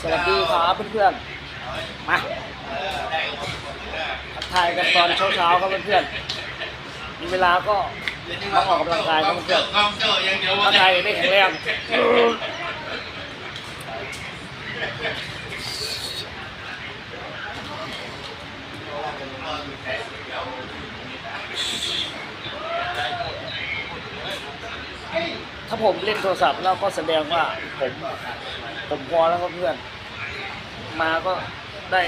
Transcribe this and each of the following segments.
สวัสดีครับเพื่อนๆ มาทักทายกันตอนเช้าๆครับเพื่อนๆ มีเวลาก็มาออกกำลังกายครับเพื่อนๆทักายได้แข็งแรง ถ้าผมเล่นโทรศัพท์แล้วก็แสดงว่าผมผมพอแล้วก็เพื่อน มาก็ได้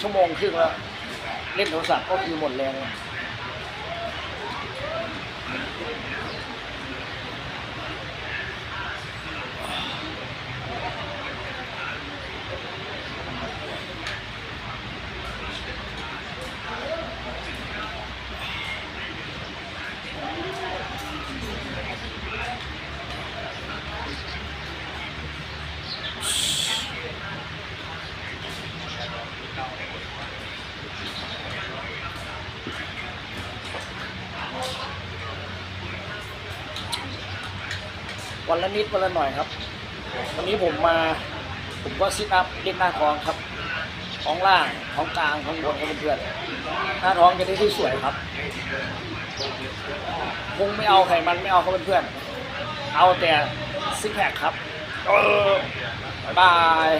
ชั่วโมงครึ่งแล้ว เล่นโทรศัพท์ก็คือหมดแรง วันละนิดวันละหน่อยครับ วันนี้ผมมาผมก็ซิทอัพเล่นหน้าท้องครับท้องล่างท้องกลางท้องบนครับเพื่อนๆหน้าท้องจะได้ที่สวยครับ คงไม่เอาไขมันไม่เอาครับเพื่อน เอาแต่ซิกแพคครับ เออบายบาย